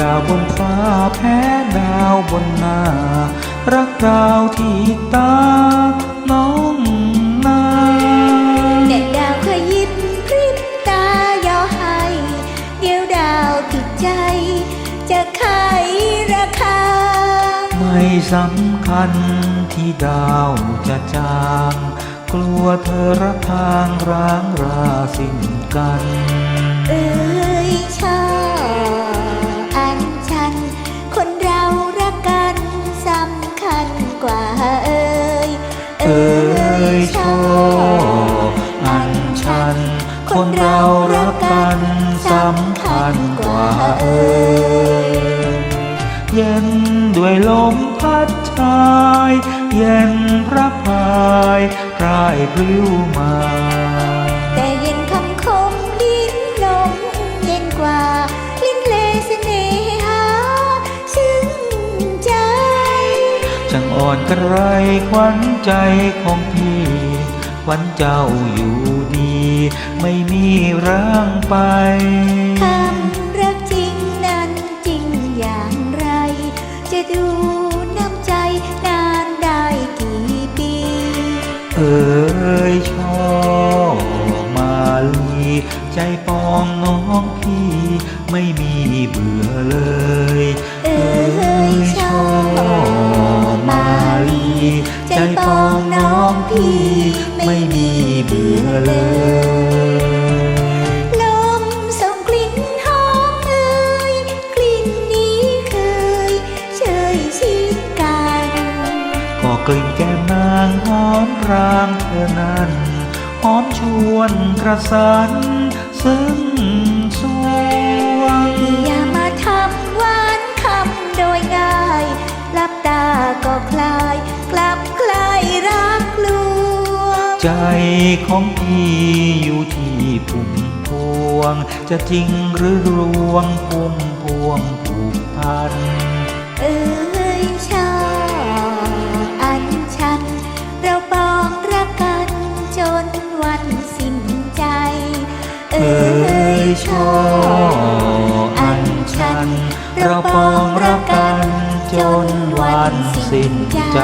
ดาวบนฟ้าแพ้ดาวบนหน้า รักดาวที่ตา น้องนาแดดดาวขยิบพริบตาย่อให้ เดี๋ยวดาวติดใจ จะไขราคา ไม่สำคัญที่ดาวจะจาง กลัวเธอรักทางร้างราสิ้นกัน เคยชออันชัน คนเรารักกันสำคัญกว่าเอ่ยเย็นด้วยลมพัดชาย เย็นพระพายพรายพลิ้วมา อ่อนกระไรขวัญใจของพี่ขวัญเจ้าอยู่ดี ไม่มีร่างไปคำรักจริงนั้นจริงอย่างไร จะดูน้ำใจนานได้กี่ปี เอ่ยชอบมาลีใจปองน้องพี่ไม่มีเบื่อเลย เอ่ย ใจปองน้องพี่ไม่มีเบื่อเลยลมส่งกลิ่นหอมเอ่ยกลิ่นนี้เคยเชยชิดกันก็กลิ่นแก้มนางหอมรางเธอนั้นหอมชวนกระสันซึ่งสวง ใจของพี่อยู่ที่พุ่มพวง จะจริงหรือรวงพุ่มพวงผูกพัน เอ้ยชอบอันฉันเราปองรักกันจนวันสิ้นใจเอ่ยชอบอันชัน เราปองรักกันจนวันสิ้นใจ